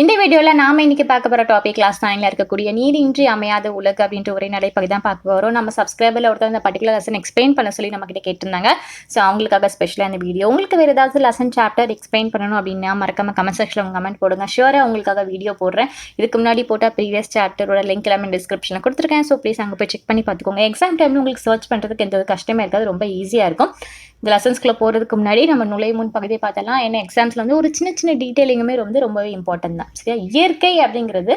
இந்த வீடியோவில் நாம இன்னைக்கு பார்க்க போகிற டாபிக் கிளாஸ் நைனில் இருக்கக்கூடிய நீரின்றி அமையாத உலகு அப்படின்ற ஒரே நடைப்பகுதி தான் பார்க்க போகிறோம் நம்ம சப்ஸ்கிரைபரில் ஒருத்தர் இந்த பர்டிகுலர் லெசன் எக்ஸ்பிளைன் பண்ண சொல்லி நம்ம கேட்டிருந்தாங்க. ஸோ அவங்களுக்காக ஸ்பெஷலாக இந்த வீடியோ உங்களுக்கு வேறு ஏதாவது லெசன் சாப்டர் எக்ஸ்பிளைன் பண்ணணும் அப்படின்னா மறக்காம கமெண்ட் செக்ஷனில் கமெண்ட் போடுங்க. ஷியோராக உங்களுக்காக வீடியோ போடுறேன். இதுக்கு முன்னாடி போட்டால் ப்ரீவியஸ் சாப்டரோட லிங்க் எல்லாமே டிஸ்கிரிப்ஷனில் கொடுத்துருக்கேன். ஸோ ப்ளீஸ் அங்கே போய் செக் பண்ணி பார்த்துக்கோங்க. எக்ஸாம் டைமில் உங்களுக்கு சர்ச் பண்ணுறதுக்கு எந்த ஒரு கஷ்டமே இருக்காது. ரொம்ப ஈஸியாக இருக்கும். இந்த லெசன்ஸ்குள்ளே போகிறதுக்கு முன்னாடி நம்ம நுழை முன் பகுதியை பார்த்தலாம். ஏன்னா எக்ஸாம்ஸில் வந்து ஒரு சின்ன சின்ன டீட்டெயிலிங்குமே வந்து ரொம்பவே இம்பார்ட்டன்ட் தான். சரியா? இயற்கை அப்படிங்கிறது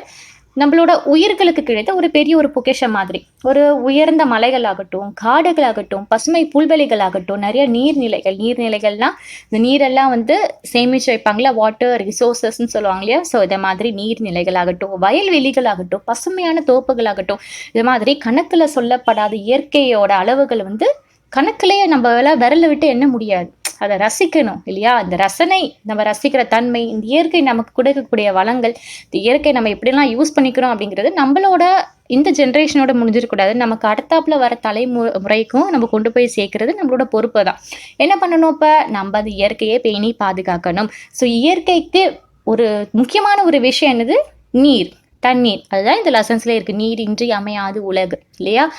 நம்மளோட உயிர்களுக்கு கிடைத்த ஒரு பெரிய ஒரு பொக்கேஷம் மாதிரி. ஒரு உயர்ந்த மலைகள் ஆகட்டும் காடுகள் ஆகட்டும் பசுமை புல்வெளிகள் ஆகட்டும் நிறைய நீர்நிலைகள் நீர்நிலைகள்லாம் இந்த நீரெல்லாம் வந்து சேமிச்சு வைப்பாங்களா? வாட்டர் ரிசோர்சஸ்ன்னு சொல்லுவாங்க இல்லையா? ஸோ இதை மாதிரி நீர்நிலைகள் ஆகட்டும் வயல்வெளிகள் ஆகட்டும் பசுமையான தோப்புகள் ஆகட்டும் இது மாதிரி கணக்கில் சொல்லப்படாத இயற்கையோட அளவுகள் வந்து கணக்கிலேயே நம்மளால் விரல விட்டு எண்ண முடியாது. அதை ரசிக்கணும் இல்லையா? அந்த ரசனை நம்ம ரசிக்கிற தன்மை இந்த இயற்கை நமக்கு கொடுக்கக்கூடிய வளங்கள் இந்த இயற்கை நம்ம எப்படிலாம் யூஸ் பண்ணிக்கிறோம் அப்படிங்கிறது நம்மளோட இந்த ஜென்ரேஷனோட முடிஞ்சிடக்கூடாது நமக்கு அடுத்தாப்புல வர தலைமுறைக்கும் நம்ம கொண்டு போய் சேர்க்கறது நம்மளோட பொறுப்பு தான். என்ன பண்ணணும் இப்போ? நம்ம அந்த இயற்கையை பேணி பாதுகாக்கணும். ஸோ இயற்கைக்கு ஒரு முக்கியமான ஒரு விஷயம் என்னது? நீர். தண்ணீர். அதுதான் இந்த லெசன்ஸ்ல இருக்கு. நீர் இன்றி அமையாது உலகு. இல்லையா?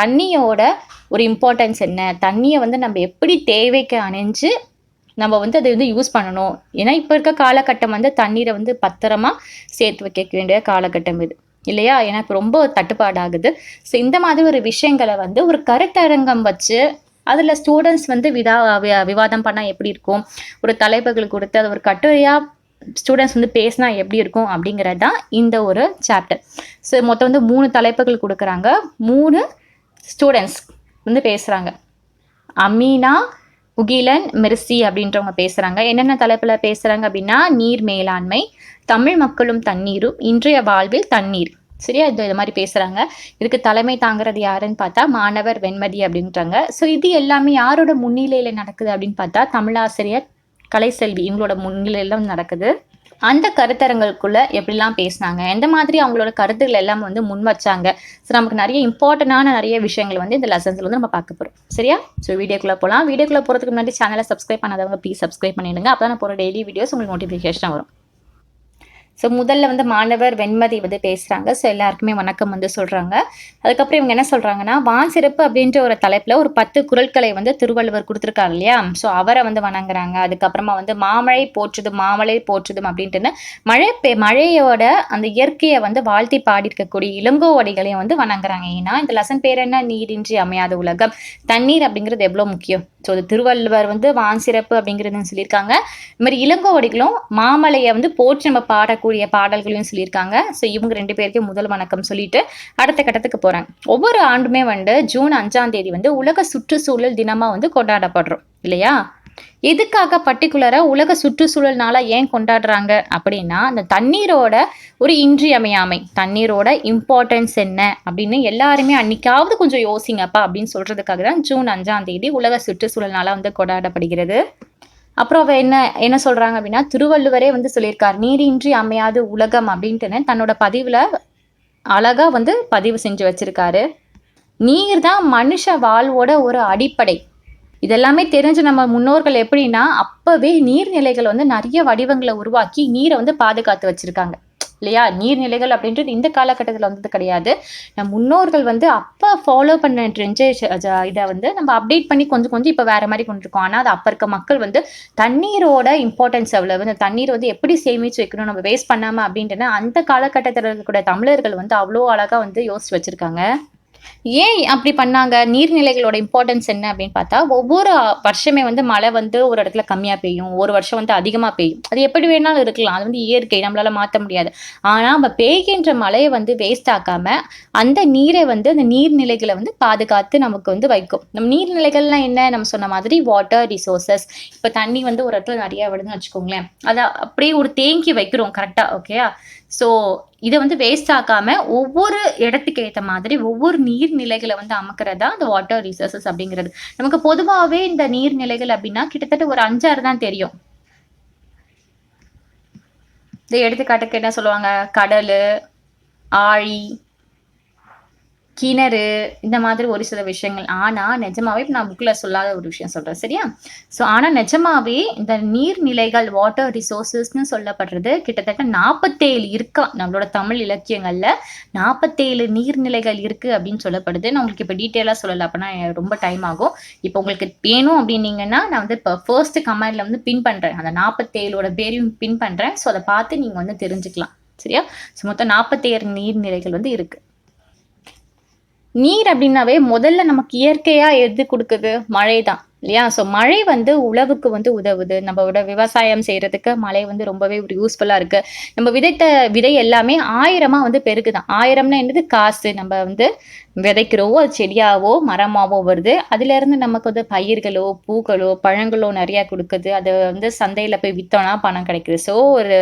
தண்ணியோட ஒரு இம்பார்ட்டன்ஸ் என்ன? தண்ணியை வந்து நம்ம எப்படி தேவைக்கு அணைஞ்சு நம்ம வந்து அதை வந்து யூஸ் பண்ணணும்? ஏன்னா இப்போ இருக்க காலகட்டம் வந்து தண்ணீரை வந்து பத்திரமா சேர்த்து வைக்க வேண்டிய காலகட்டம் இது. இல்லையா? எனக்கு இப்போ ரொம்ப தட்டுப்பாடாகுது. ஸோ இந்த மாதிரி ஒரு விஷயங்களை வந்து ஒரு கருத்தரங்கம் வச்சு அதில் ஸ்டூடெண்ட்ஸ் வந்து விதா வி- விவாதம் பண்ணால் எப்படி இருக்கும்? ஒரு தலைப்புகள் கொடுத்து அது ஒரு கட்டுரையாக ஸ்டூடெண்ட்ஸ் வந்து பேசினா எப்படி இருக்கும் அப்படிங்கிறது தான் இந்த ஒரு சாப்டர் ஸோ மொத்தம் வந்து மூணு தலைப்புகள் கொடுக்குறாங்க. மூணு ஸ்டூடெண்ட்ஸ் வந்து பேசுகிறாங்க அமீனா உகிலன் மெர்சி அப்படின்றவங்க பேசுகிறாங்க என்னென்ன தலைப்பில் பேசுகிறாங்க அப்படின்னா நீர் மேலாண்மை தமிழ் மக்களும் தண்ணீரும் இன்றைய வாழ்வில் தண்ணீர். சரியா? இது இது மாதிரி பேசுகிறாங்க இதுக்கு தலைமை தாங்குறது யாருன்னு பார்த்தா மாணவர் வெண்மதி அப்படின்றாங்க. ஸோ இது எல்லாமே யாரோட முன்னிலையில் நடக்குது அப்படின்னு பார்த்தா தமிழாசிரியர் கலைசெல்வி இவங்களோட முன்னிலையில நடக்குது. அந்த கருத்தரங்களுக்குள்ள எப்படிலாம் பேசினாங்க? எந்த மாதிரி அவங்களோட கருத்துக்கள் எல்லாம் வந்து முன் வச்சாங்க? ஸோ நமக்கு நிறைய இம்பார்ட்டண்டான நிறைய விஷயங்கள் வந்து இந்த லெசன்ஸ்ல வந்து நம்ம பார்க்க போகிறோம் சரியா? ஸோ வீடியோக்குள்ளே போகலாம் வீடியோக்குள்ளே போகிறதுக்கு முன்னாடி சேனலை சப்ஸ்கிரைப் பண்ணாதவங்க ப்ளீஸ் சப்ஸ்கிரைப் பண்ணிடுங்க. அப்போ நான் போகிற டெய்லி வீடியோஸ் உங்களுக்கு நோட்டிஃபிகேஷன் வரும். ஸோ முதல்ல வந்து மாணவர் வெண்மதி வந்து பேசுகிறாங்க ஸோ எல்லாருக்குமே வணக்கம் வந்து சொல்கிறாங்க அதுக்கப்புறம் இவங்க என்ன சொல்கிறாங்கன்னா வான் சிறப்பு அப்படின்ற ஒரு தலைப்பில் ஒரு பத்து குரல்களை வந்து திருவள்ளுவர் கொடுத்துருக்காங்க இல்லையா? ஸோ அவரை வந்து வணங்குறாங்க. அதுக்கப்புறமா வந்து மாமழை போற்றுதும் மாமழை போற்றுதும் அப்படின்ட்டுன்னு மழை பெ மழையோட அந்த இயற்கையை வந்து வாழ்த்தி பாடியிருக்கக்கூடிய இளங்கோவடிகளையும் வந்து வணங்குறாங்க. ஏன்னா இந்த லெசன் பேர் என்ன? நீரின்றி அமையாத உலகம். தண்ணீர் அப்படிங்கிறது எவ்வளோ முக்கியம்? ஸோ அது திருவள்ளுவர் வந்து வான் சிறப்பு அப்படிங்கிறதுன்னு சொல்லியிருக்காங்க. இது மாதிரி இளங்கோவடிகளும் மாமலையை வந்து போற்றி நம்ம பாடக்கூடிய பாடல்களையும் சொல்லியிருக்காங்க. ஸோ இவங்க ரெண்டு பேருக்கும் முதல் வணக்கம் சொல்லிட்டு அடுத்த கட்டத்துக்கு போகிறாங்க ஒவ்வொரு ஆண்டுமே வந்து ஜூன் அஞ்சாம் தேதி வந்து உலக சுற்றுச்சூழல் தினமாக வந்து கொண்டாடப்படுறோம். இல்லையா? எதுக்காக பர்டிகுலராக உலக சுற்றுச்சூழல் ஏன் கொண்டாடுறாங்க அப்படின்னா அந்த தண்ணீரோட ஒரு இன்றியமையாமை தண்ணீரோட இம்பார்ட்டன்ஸ் என்ன அப்படின்னு எல்லாருமே அன்னைக்காவது கொஞ்சம் யோசிங்கப்பா அப்படின்னு சொல்றதுக்காக தான் ஜூன் அஞ்சாம் தேதி உலக சுற்றுச்சூழல் வந்து கொண்டாடப்படுகிறது. அப்புறம் அவ என்ன என்ன சொல்றாங்க அப்படின்னா திருவள்ளுவரே வந்து சொல்லியிருக்கார் நீரின்றி அமையாது உலகம் அப்படின்ட்டுன்னு தன்னோட பதிவுல அழகா வந்து பதிவு செஞ்சு வச்சிருக்காரு. நீர் தான் மனுஷ வாழ்வோட ஒரு அடிப்படை. இதெல்லாமே தெரிஞ்ச நம்ம முன்னோர்கள் எப்படின்னா அப்பவே நீர்நிலைகள் வந்து நிறைய வடிவங்களை உருவாக்கி நீரை வந்து பாதுகாத்து வச்சிருக்காங்க. இல்லையா? நீர்நிலைகள் அப்படின்றது இந்த காலகட்டத்தில் வந்தது கிடையாது. நம் முன்னோர்கள் வந்து அப்போ ஃபாலோ பண்ண இதை வந்து நம்ம அப்டேட் பண்ணி கொஞ்சம் கொஞ்சம் இப்போ வேற மாதிரி கொண்டு இருக்கோம் ஆனால் அது அப்போ இருக்க மக்கள் வந்து தண்ணீரோட இம்பார்ட்டன்ஸ் எவ்வளவு இந்த தண்ணீர் வந்து எப்படி சேமிச்சு வைக்கணும் நம்ம வேஸ்ட் பண்ணாமல் அப்படின்ட்டு அந்த காலகட்டத்தில் இருக்கக்கூடிய தமிழர்கள் வந்து அவ்வளோ அழகாக வந்து யோசிச்சு வச்சுருக்காங்க. ஏன் அப்படி பண்ணாங்க? நீர்நிலைகளோட இம்பார்ட்டன்ஸ் என்ன அப்படின்னு பார்த்தா ஒவ்வொரு வருஷமே வந்து மழை வந்து ஒரு இடத்துல கம்மியாக பெய்யும். ஒரு வருஷம் வந்து அதிகமாக பெய்யும். அது எப்படி வேணாலும் இருக்கலாம். அது வந்து இயற்கை. நம்மளால மாற்ற முடியாது. ஆனால் நம்ம பெய்கின்ற மழையை வந்து வேஸ்ட் ஆக்காம அந்த நீரை வந்து அந்த நீர்நிலைகளை வந்து பாதுகாத்து நமக்கு வந்து வைக்கும். நம்ம நீர்நிலைகள்லாம் என்ன? நம்ம சொன்ன மாதிரி வாட்டர் ரிசோர்சஸ் இப்போ தண்ணி வந்து ஒரு இடத்துல நிறைய விடுதுன்னு வச்சுக்கோங்களேன். அதை அப்படியே ஒரு தேங்கி வைக்கிறோம். கரெக்டாக ஓகேயா ஸோ இதை வந்து வேஸ்ட் ஆக்காம ஒவ்வொரு இடத்துக்கு ஏற்ற மாதிரி ஒவ்வொரு நீர்நிலைகளை வந்து அமைக்கிறது தான் அந்த வாட்டர் ரிசோர்சஸ் அப்படிங்கிறது. நமக்கு பொதுவாகவே இந்த நீர்நிலைகள் அப்படின்னா கிட்டத்தட்ட ஒரு அஞ்சாறு தான் தெரியும். இந்த எடுத்துக்காட்டுக்கு என்ன சொல்லுவாங்க? கடல் ஆழி கிணறு இந்த மாதிரி ஒரு சில விஷயங்கள். ஆனால் நிஜமாவே இப்போ நான் புக்கில் சொல்லாத ஒரு விஷயம் சொல்கிறேன் சரியா? ஸோ ஆனால் நிஜமாவே இந்த நீர்நிலைகள் வாட்டர் ரிசோர்ஸஸ்னு சொல்லப்படுறது கிட்டத்தட்ட நாற்பத்தேழு இருக்கா நம்மளோட தமிழ் இலக்கியங்களில். நாற்பத்தேழு நீர்நிலைகள் இருக்குது அப்படின்னு சொல்லப்படுது. நான் உங்களுக்கு இப்போ டீட்டெயிலாக சொல்லலை அப்படின்னா ரொம்ப டைம் ஆகும். இப்போ உங்களுக்கு வேணும் அப்படின்னீங்கன்னா நான் வந்து இப்போ ஃபர்ஸ்ட் கமெண்டில் வந்து பின் பண்ணுறேன் அந்த நாற்பத்தேழோட பேரையும் பின் பண்ணுறேன் ஸோ அதை பார்த்து நீங்கள் வந்து தெரிஞ்சுக்கலாம். சரியா? ஸோ மொத்தம் நாற்பத்தேழு நீர்நிலைகள் வந்து இருக்குது நீர் அப்படின்னாவே முதல்ல நமக்கு இயற்கையாக எது கொடுக்குது? மழை தான் இல்லையா? ஸோ மழை வந்து உழவுக்கு வந்து உதவுது. நம்மளோட விவசாயம் செய்யறதுக்கு மழை வந்து ரொம்பவே ஒரு யூஸ்ஃபுல்லாக இருக்கு. நம்ம விதைத்த விதை எல்லாமே ஆயிரமா வந்து பெருகுது ஆயிரம்னா என்னது? காசு. நம்ம வந்து விதைக்கிறோவோ அது செடியாவோ மரமாவோ வருது. அதுலேருந்து நமக்கு வந்து பயிர்களோ பூக்களோ பழங்களோ நிறையா கொடுக்குது. அது வந்து சந்தையில் போய் விற்றோன்னா பணம் கிடைக்குது. ஸோ ஒரு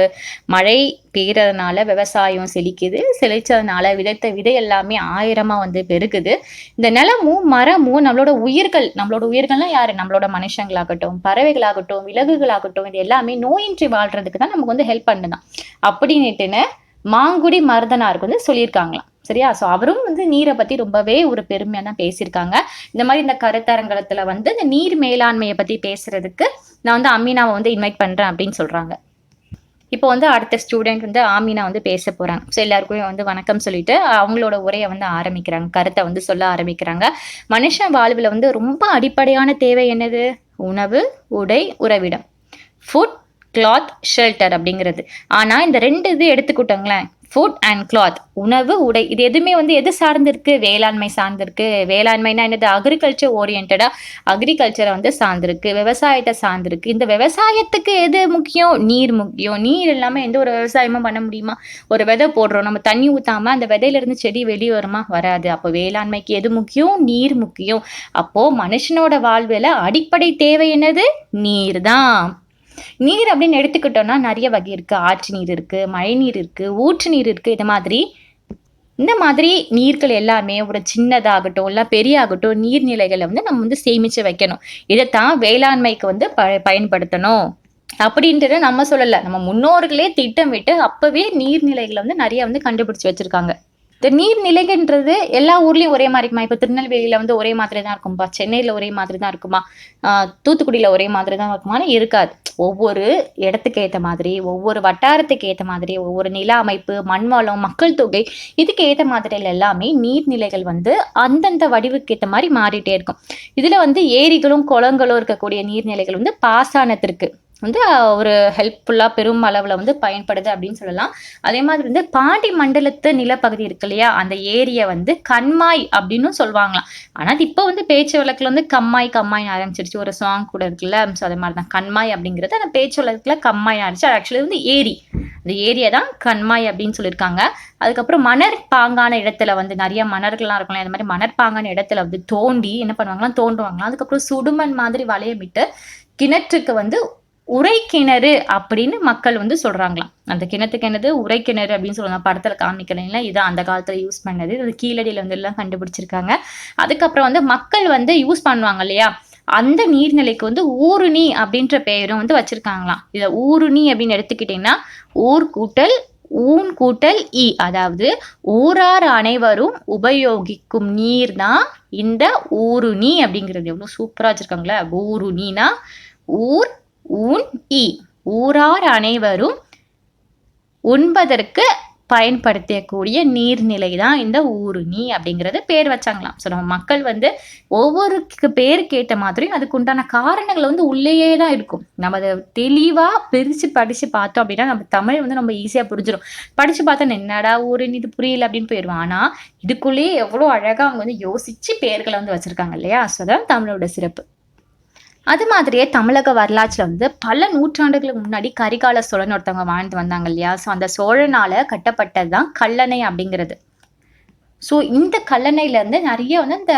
மழை பெய்கிறதுனால விவசாயம் செழிக்குது. செழிச்சதுனால விதைத்த விதை எல்லாமே ஆயிரமாக வந்து பெருகுது. இந்த நிலமும் மரமும் நம்மளோட உயிர்கள் நம்மளோட உயிர்கள்லாம் யார்? நம்மளோட மனுஷங்களாகட்டும் பறவைகளாகட்டும் விலகுகளாகட்டும் இது எல்லாமே நோயின்றி வாழ்றதுக்கு தான் நமக்கு வந்து ஹெல்ப் பண்ணுதான். அப்படின்னுட்டுன்னு மாங்குடி மருதனாருக்கு வந்து சொல்லியிருக்காங்களாம். சரியா? ஸோ அவரும் வந்து நீரை பத்தி ரொம்பவே ஒரு பெருமையா தான் பேசியிருக்காங்க. இந்த மாதிரி இந்த கருத்தரங்கத்துல வந்து இந்த நீர் மேலாண்மையை பத்தி பேசுறதுக்கு நான் வந்து அமீனாவை வந்து இன்வைட் பண்றேன் அப்படின்னு சொல்றாங்க. இப்போ வந்து அடுத்த ஸ்டூடெண்ட் வந்து ஆமினா வந்து பேச போறாங்க. ஸோ எல்லாருக்குமே வந்து வணக்கம் சொல்லிட்டு அவங்களோட உரையை வந்து ஆரம்பிக்கிறாங்க. கருத்தை வந்து சொல்ல ஆரம்பிக்கிறாங்க. மனுஷன் வாழ்வில் வந்து ரொம்ப அடிப்படையான தேவை என்னது? உணவு உடை உறவிடம். ஃபுட் கிளாத் ஷெல்டர் அப்படிங்கிறது. ஆனால் இந்த ரெண்டு இது எடுத்துக்கிட்டோங்களேன். ஃபுட் அண்ட் கிளாத் உணவு உடை. இது எதுவுமே வந்து எது சார்ந்திருக்கு? வேளாண்மை சார்ந்திருக்கு. வேளாண்மைனா என்னது? அக்ரிகல்ச்சர் ஓரியன்டாக அக்ரிகல்ச்சரை வந்து சார்ந்திருக்கு. விவசாயத்தை சார்ந்திருக்கு. இந்த விவசாயத்துக்கு எது முக்கியம்? நீர் முக்கியம். நீர் இல்லாமல் எந்த ஒரு விவசாயமும் பண்ண முடியுமா? ஒரு விதை போடுறோம். நம்ம தண்ணி ஊற்றாமல் அந்த விதையிலேருந்து செடி வெளியே வருமா? வராது. அப்போ வேளாண்மைக்கு எது முக்கியம்? நீர் முக்கியம். அப்போது மனுஷனோட வாழ்வில் அடிப்படை தேவை என்னது? நீர் தான் நீர் அப்படின்னு எடுத்துக்கிட்டோம்னா நிறைய வகை இருக்கு. ஆற்று நீர் இருக்கு மழை நீர் இருக்கு ஊற்று நீர் இருக்கு இது மாதிரி. இந்த மாதிரி நீர்கள் எல்லாமே ஒரு சின்னதாகட்டும் இல்லை பெரிய ஆகட்டும் நீர்நிலைகளை வந்து நம்ம வந்து சேமிச்சு வைக்கணும். இதைத்தான் வேளாண்மைக்கு வந்து ப பயன்படுத்தணும். அப்படின்றத நம்ம சொல்லலை. நம்ம முன்னோர்களே திட்டமிட்டு அப்பவே நீர்நிலைகளை வந்து நிறைய வந்து கண்டுபிடிச்சி வச்சிருக்காங்க. இந்த நீர்நிலைகன்றது எல்லா ஊர்லயும் ஒரே மாதிரி இருக்குமா? இப்போ திருநெல்வேலியில வந்து ஒரே மாதிரி தான் இருக்கும்பா. சென்னையில ஒரே மாதிரி தான் இருக்குமா? தூத்துக்குடியில் தூத்துக்குடியில ஒரே மாதிரி தான் இருக்குமான்னு இருக்காது. ஒவ்வொரு இடத்துக்கு ஏற்ற மாதிரி ஒவ்வொரு வட்டாரத்துக்கு ஏற்ற மாதிரி ஒவ்வொரு நில அமைப்பு மண்வளம் மக்கள் தொகை இதுக்கு ஏற்ற மாதிரில எல்லாமே நீர்நிலைகள் வந்து அந்தந்த வடிவுக்கு ஏற்ற மாதிரி மாறிட்டே இருக்கும். இதுல வந்து ஏரிகளும் குளங்களும் இருக்கக்கூடிய நீர்நிலைகள் வந்து பாசானத்திற்கு வந்து ஒரு ஹெல்ப்ஃபுல்லாக பெரும் அளவில் வந்து பயன்படுது அப்படின்னு சொல்லலாம். அதே மாதிரி வந்து பாண்டி மண்டலத்து நிலப்பகுதி இருக்கு இல்லையா? அந்த ஏரியை வந்து கண்மாய் அப்படின்னு சொல்லுவாங்களாம். ஆனால் அது இப்போ வந்து பேச்சு வழக்கில் வந்து கம்மாய் கம்மாய் ஆரம்பிச்சிருச்சு. ஒரு சாங் கூட இருக்குல்ல? ஸோ அதே மாதிரி தான் கண்மாய் அப்படிங்கிறது அந்த பேச்சு வழக்கில் கம்மாய் ஆரம்பிச்சு அது ஆக்சுவலி வந்து ஏரி. அந்த ஏரியை தான் கண்மாய் அப்படின்னு சொல்லியிருக்காங்க. அதுக்கப்புறம் மணர் பாங்கான இடத்துல வந்து நிறைய மணர்கள்லாம் இருக்கலாம் இந்த மாதிரி மணற்பாங்கான இடத்துல வந்து தோண்டி என்ன பண்ணுவாங்களாம்? தோண்டுவாங்களாம். அதுக்கப்புறம் சுடுமண் மாதிரி வளையமிட்டு கிணற்றுக்கு வந்து உரை கிணறு அப்படின்னு மக்கள் வந்து சொல்றாங்களாம். அந்த கிணத்துக்கு என்னது? உரை கிணறு அப்படின்னு சொல்லுவாங்க. படத்துல காமிக்கிறீங்களா இதான் அந்த காலத்துல யூஸ் பண்ணது. இது கீழடியில வந்து எல்லாம் கண்டுபிடிச்சிருக்காங்க. அதுக்கப்புறம் வந்து மக்கள் வந்து யூஸ் பண்ணுவாங்க இல்லையா? அந்த நீர்நிலைக்கு வந்து ஊருணி அப்படின்ற பெயரும் வந்து வச்சிருக்காங்களாம். இதை ஊருணி அப்படின்னு எடுத்துக்கிட்டிங்கன்னா ஊர் கூட்டல் ஊன் கூட்டல் இ அதாவது ஊரார் அனைவரும் உபயோகிக்கும் நீர் தான் இந்த ஊருணி அப்படிங்கிறது. எவ்வளோ சூப்பராக வச்சுருக்காங்களே. ஊருணினா ஊர் ஊன் இ. ஊரார் அனைவரும் உண்பதற்கு பயன்படுத்தக்கூடிய நீர்நிலை தான் இந்த ஊருணி அப்படிங்கிறது பேர் வச்சாங்களாம். ஸோ நம்ம மக்கள் வந்து ஒவ்வொரு பேர் கேட்ட மாதிரியும் அதுக்கு உண்டான காரணங்கள் வந்து உள்ளேயே தான் இருக்கும். நம்ம அதை தெளிவாக பிரித்து படித்து பார்த்தோம் அப்படின்னா நம்ம தமிழ் வந்து நம்ம ஈஸியாக புரிஞ்சிடும் படித்து பார்த்தா என்னடா ஊருணி இது புரியல அப்படின்னு போயிடுவோம் ஆனால் இதுக்குள்ளேயே எவ்வளோ அழகாக அவங்க வந்து யோசித்து பேர்களை வந்து வச்சுருக்காங்க இல்லையா? ஸோ தான் தமிழோட சிறப்பு. அது மாதிரியே தமிழக வரலாற்றில் வந்து பல நூற்றாண்டுகளுக்கு முன்னாடி கரிகால சோழன் ஒருத்தவங்க வாழ்ந்து வந்தாங்க இல்லையா? ஸோ அந்த சோழனால் கட்டப்பட்டது தான் கல்லணை அப்படிங்கிறது. ஸோ இந்த கல்லணையிலேருந்து நிறைய வந்து இந்த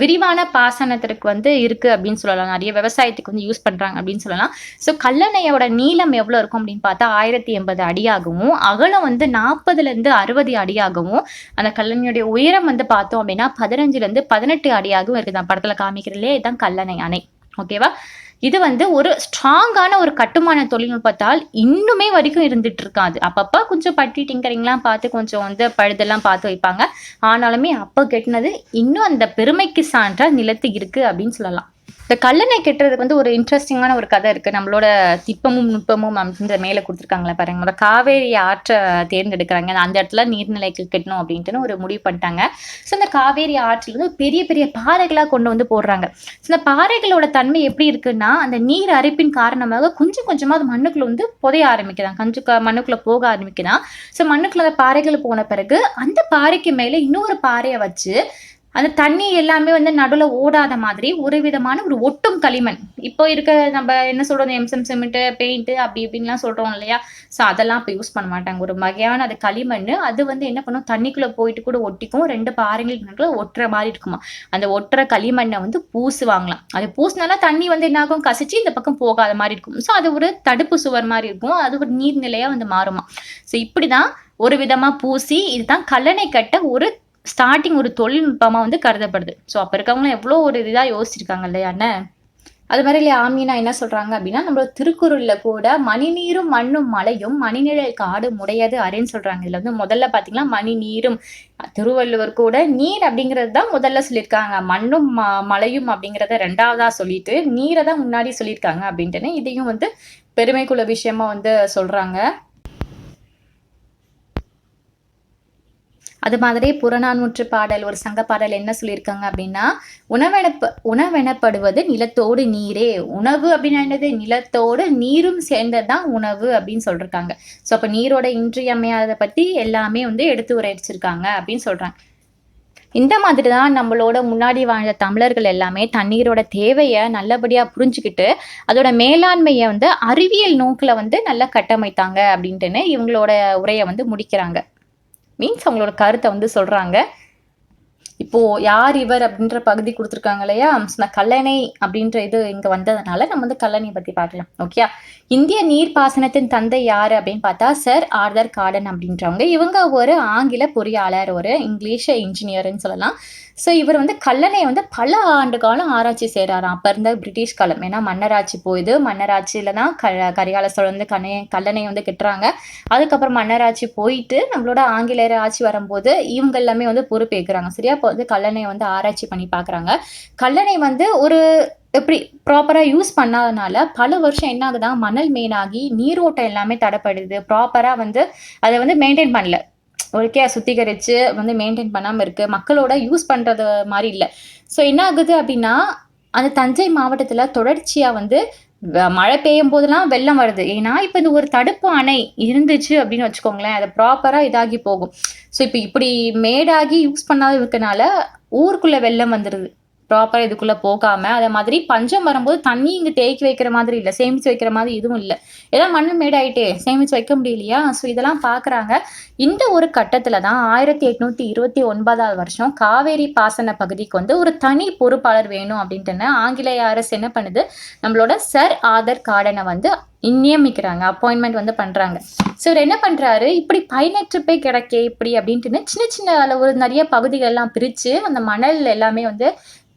விரிவான பாசனத்திற்கு வந்து இருக்குது அப்படின்னு சொல்லலாம். நிறைய விவசாயத்துக்கு வந்து யூஸ் பண்ணுறாங்க அப்படின்னு சொல்லலாம். ஸோ கல்லணையோட நீளம் எவ்வளோ இருக்கும் அப்படின்னு பார்த்தா ஆயிரத்தி எண்பது அடியாகவும் அகலம் வந்து நாற்பதுலேருந்து அறுபது அடியாகவும் அந்த கல்லணையுடைய உயரம் வந்து பார்த்தோம் அப்படின்னா பதினஞ்சுலேருந்து பதினெட்டு அடியாகவும் இருக்குது நான் படத்தில் காமிக்கிறதுலே இதுதான் கல்லணை அணை. ஓகேவா இது வந்து ஒரு ஸ்ட்ராங்கான ஒரு கட்டுமான தொழில்நுட்பத்தால் இன்னுமே வரைக்கும் இருந்துட்டு இருக்காது. அப்பப்போ கொஞ்சம் பட்டி டிங்கரிங்லாம் பார்த்து கொஞ்சம் வந்து பழுதெல்லாம் பார்த்து வைப்பாங்க. ஆனாலுமே அப்போ கெட்டினது இன்னும் அந்த பெருமைக்கு சான்றா நிலத்து இருக்கு அப்படின்னு சொல்லலாம். இந்த கல்லணை கெட்டுறதுக்கு வந்து ஒரு இன்ட்ரெஸ்டிங்கான ஒரு கதை இருக்குது நம்மளோட திப்பமும் நுட்பமும் அப்படின்ற மேலே கொடுத்துருக்காங்களே பாருங்க. முதல்ல காவேரி ஆற்றை தேர்ந்தெடுக்கிறாங்க. அந்த இடத்துல நீர்நிலைக்கு கட்டணும் அப்படின்ட்டுன்னு ஒரு முடிவு பண்ணிட்டாங்க. ஸோ அந்த காவேரி ஆற்றில் வந்து பெரிய பெரிய பாறைகளாக கொண்டு வந்து போடுறாங்க. ஸோ இந்த பாறைகளோட தன்மை எப்படி இருக்குன்னா அந்த நீர் அரிப்பின் காரணமாக கொஞ்சம் கொஞ்சமாக அது மண்ணுக்குள்ள வந்து புதைய ஆரம்பிக்குதான். கஞ்சு மண்ணுக்குள்ளே மண்ணுக்குள்ள போக ஆரம்பிக்குதான். ஸோ மண்ணுக்குள்ள அந்த பாறைகள் போன பிறகு அந்த பாறைக்கு மேலே இன்னொரு பாறையை வச்சு அந்த தண்ணி எல்லாமே வந்து நடுவில் ஓடாத மாதிரி ஒரு விதமான ஒரு ஒட்டும் களிமண். இப்போ இருக்க நம்ம என்ன சொல்கிறது எம்சம் சிமெண்ட்டு பெயிண்ட்டு அப்படி இப்படின்லாம் சொல்கிறோம் இல்லையா? ஸோ அதெல்லாம் இப்போ யூஸ் பண்ண மாட்டாங்க. ஒரு வகையான அது களிமண் அது வந்து என்ன பண்ணும்? தண்ணிக்குள்ளே போயிட்டு கூட ஒட்டிக்கும். ரெண்டு பாறைங்களுக்கு ஒட்டுற மாதிரி இருக்குமா? அந்த ஒட்டுற களிமண்ணை வந்து பூசுவாங்களாம். அது பூசினால தண்ணி வந்து என்ன ஆகும்? கசிச்சு இந்த பக்கம் போகாத மாதிரி இருக்கும். ஸோ அது ஒரு தடுப்பு சுவர் மாதிரி இருக்கும். அது ஒரு நீர்நிலையாக வந்து மாறுமா ஸோ இப்படி தான் ஒரு விதமாக பூசி இதுதான் கல்லணை கட்ட ஒரு ஸ்டார்டிங் ஒரு தொழில்நுட்பமாக வந்து கருதப்படுது. ஸோ அப்போ இருக்கவங்களும் எவ்வளோ ஒரு இதாக யோசிச்சிருக்காங்க இல்லையாண்ணே அது மாதிரி இல்லையா ஆமீனா என்ன சொல்கிறாங்க அப்படின்னா நம்மளோட திருக்குறளில் கூட மணிநீரும் மண்ணும் மலையும் மணிநிழல் காடு முடையது அறைன்னு சொல்கிறாங்க இதில் வந்து முதல்ல பார்த்தீங்கன்னா மணிநீரும் திருவள்ளுவர் கூட நீர் அப்படிங்கிறது தான் முதல்ல சொல்லியிருக்காங்க. மண்ணும் ம- மலையும் அப்படிங்கிறத ரெண்டாவதாக சொல்லிட்டு நீரை தான் முன்னாடி சொல்லியிருக்காங்க அப்படின்ட்டுன்னு இதையும் வந்து பெருமைக்குள்ள விஷயமா வந்து சொல்கிறாங்க அது மாதிரி புறநானூற்று பாடல் ஒரு சங்க பாடல் என்ன சொல்லியிருக்காங்க அப்படின்னா உணவெனப்ப உணவெனப்படுவது நிலத்தோடு நீரே. உணவு அப்படின்னா என்னது? நிலத்தோடு நீரும் சேர்ந்ததுதான் உணவு அப்படின்னு சொல்லியிருக்காங்க ஸோ அப்போ நீரோட இன்றியமையாததை பற்றி எல்லாமே வந்து எடுத்து உரைச்சிருக்காங்க அப்படின்னு சொல்கிறாங்க இந்த மாதிரி தான் நம்மளோட முன்னாடி வாழ்ந்த தமிழர்கள் எல்லாமே தண்ணீரோட தேவையை நல்லபடியாக புரிஞ்சுக்கிட்டு அதோட மேலாண்மையை வந்து அறிவியல் நோக்கில் வந்து நல்லா கட்டமைத்தாங்க அப்படின்ட்டுன்னு இவங்களோட உரையை வந்து முடிக்கிறாங்க. மீன்ஸ் அவங்களோட கருத்தை வந்து சொல்கிறாங்க இப்போ யார் இவர் அப்படின்ற பகுதி கொடுத்துருக்காங்க இல்லையா? நான் கல்லணை அப்படின்ற இது இங்க வந்ததுனால நம்ம வந்து கல்லணையை பத்தி பார்க்கலாம். ஓகே இந்திய நீர்ப்பாசனத்தின் தந்தை யாரு அப்படின்னு பார்த்தா சர் ஆர்தர் கார்டன் அப்படின்றவங்க. இவங்க ஒரு ஆங்கில பொறியாளர் ஒரு இங்கிலீஷ் இன்ஜினியர்னு சொல்லலாம். ஸோ இவர் வந்து கல்லணையை வந்து பல ஆண்டு காலம் ஆராய்ச்சி செய்கிறாராம் அப்போ இருந்த பிரிட்டிஷ் காலம். ஏன்னா மன்னராட்சி போயுது. மன்னராட்சியில தான் க கரிகால சோழன் வந்து கண்ணை கல்லணை வந்து கட்டுறாங்க. அதுக்கப்புறம் மன்னராட்சி போயிட்டு நம்மளோட ஆங்கிலேயர் ஆட்சி வரும்போது இவங்க எல்லாமே வந்து பொறுப்பேற்கிறாங்க சரியா? இப்போ வந்து கல்லணையை வந்து ஆராய்ச்சி பண்ணி பார்க்குறாங்க கல்லணை வந்து ஒரு எப்படி ப்ராப்பராக யூஸ் பண்ணாதனால பல வருஷம் என்ன ஆகுதுன்னா மணல் மெயினாகி நீரோட்டம் எல்லாமே தடைப்படுது. ப்ராப்பராக வந்து அதை வந்து மெயின்டைன் பண்ணல. ஒழுக்கையா சுத்திகரித்து வந்து மெயின்டைன் பண்ணாமல் இருக்குது மக்களோட யூஸ் பண்ணுறது மாதிரி இல்லை. ஸோ என்ன ஆகுது அப்படின்னா அந்த தஞ்சை மாவட்டத்தில் தொடர்ச்சியாக வந்து வ- மழை பெய்யும் போதெல்லாம் வெள்ளம் வருது. ஏன்னா இப்போ இந்த ஒரு தடுப்பு அணை இருந்துச்சு அப்படின்னு வச்சுக்கோங்களேன். அதை ப்ராப்பராக இதாகி போகும். ஸோ இப்போ இப்படி மேடாகி யூஸ் பண்ணாத இருக்கனால ஊருக்குள்ளே வெள்ளம் வந்துடுது ப்ராப்பராக இதுக்குள்ளே போகாமல் அதே மாதிரி பஞ்சம் வரும்போது தண்ணி இங்கே தேக்கி வைக்கிற மாதிரி இல்லை சேமித்து வைக்கிற மாதிரி இதுவும் இல்லை. ஏதாவது மண் மேடாயிட்டே சேமித்து வைக்க முடியலையா? ஸோ இதெல்லாம் பார்க்குறாங்க இந்த ஒரு கட்டத்தில் தான் ஆயிரத்தி எட்நூற்றி இருபத்தி ஒன்பதாவது வருஷம் காவேரி பாசன பகுதிக்கு வந்து ஒரு தனி பொறுப்பாளர் வேணும் அப்படின்ட்டுன்னு ஆங்கிலேய அரசு என்ன பண்ணுது? நம்மளோட சர் ஆதர் கார்டனை வந்து நியமிக்கிறாங்க அப்பாயின்மெண்ட் வந்து பண்ணுறாங்க ஸோ இவர் என்ன பண்ணுறாரு இப்படி பயனற்று போய் இப்படி அப்படின்ட்டுன்னு சின்ன சின்ன அளவு நிறைய பகுதிகள் எல்லாம் பிரித்து அந்த மணல் எல்லாமே வந்து